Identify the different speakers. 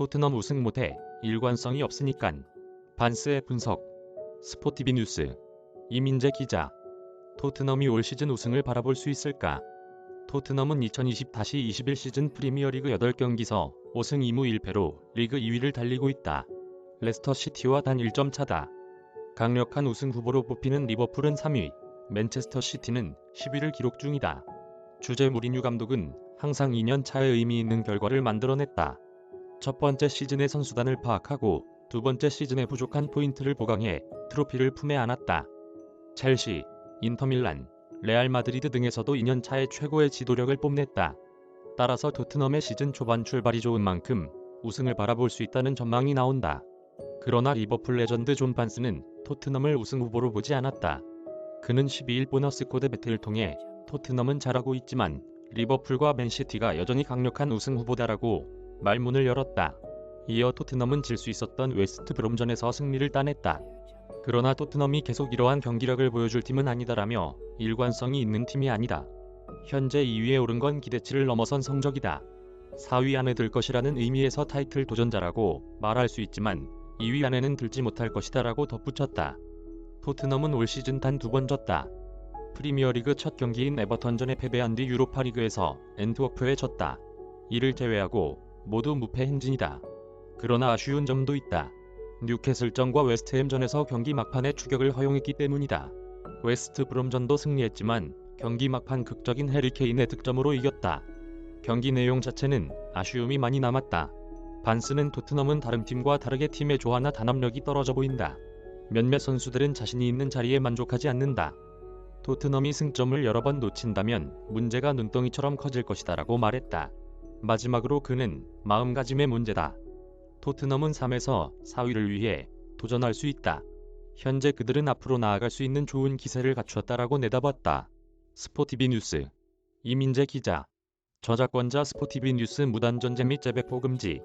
Speaker 1: 토트넘 우승 못해 일관성이 없으니깐. 반스의 분석. 스포티비 뉴스. 이민재 기자. 토트넘이 올 시즌 우승을 바라볼 수 있을까? 토트넘은 2020-21 시즌 프리미어리그 8경기서 5승 2무 1패로 리그 2위를 달리고 있다. 레스터 시티와 단 1점 차다. 강력한 우승 후보로 뽑히는 리버풀은 3위, 맨체스터 시티는 10위를 기록 중이다. 주제 무리뉴 감독은 항상 2년 차의 의미 있는 결과를 만들어냈다. 첫 번째 시즌의 선수단을 파악하고 두 번째 시즌의 부족한 포인트를 보강해 트로피를 품에 안았다. 첼시, 인터밀란, 레알 마드리드 등에서도 2년 차의 최고의 지도력을 뽐냈다. 따라서 토트넘의 시즌 초반 출발이 좋은 만큼 우승을 바라볼 수 있다는 전망이 나온다. 그러나 리버풀 레전드 존 반스는 토트넘을 우승 후보로 보지 않았다. 그는 12일 보너스 코드 배틀을 통해 토트넘은 잘하고 있지만 리버풀과 맨시티가 여전히 강력한 우승 후보다라고 말문을 열었다. 이어 토트넘은 질 수 있었던 웨스트 브롬전에서 승리를 따냈다. 그러나 토트넘이 계속 이러한 경기력을 보여줄 팀은 아니다라며 일관성이 있는 팀이 아니다. 현재 2위에 오른 건 기대치를 넘어선 성적이다. 4위 안에 들 것이라는 의미에서 타이틀 도전자라고 말할 수 있지만 2위 안에는 들지 못할 것이다라고 덧붙였다. 토트넘은 올 시즌 단 두 번 졌다. 프리미어리그 첫 경기인 에버턴전에 패배한 뒤 유로파리그에서 엔트워프에 졌다. 이를 제외하고 모두 무패 행진이다. 그러나 아쉬운 점도 있다. 뉴캐슬전과 웨스트햄전에서 경기 막판에 추격을 허용했기 때문이다. 웨스트 브롬전도 승리했지만 경기 막판 극적인 해리케인의 득점으로 이겼다. 경기 내용 자체는 아쉬움이 많이 남았다. 반스는 토트넘은 다른 팀과 다르게 팀의 조화나 단합력이 떨어져 보인다. 몇몇 선수들은 자신이 있는 자리에 만족하지 않는다. 토트넘이 승점을 여러 번 놓친다면 문제가 눈덩이처럼 커질 것이다라고 말했다. 마지막으로 그는 마음가짐의 문제다. 토트넘은 3에서 4위를 위해 도전할 수 있다. 현재 그들은 앞으로 나아갈 수 있는 좋은 기세를 갖추었다라고 내다봤다. 스포티비 뉴스 이민재 기자 저작권자 스포티비 뉴스 무단 전제 및 재배포 금지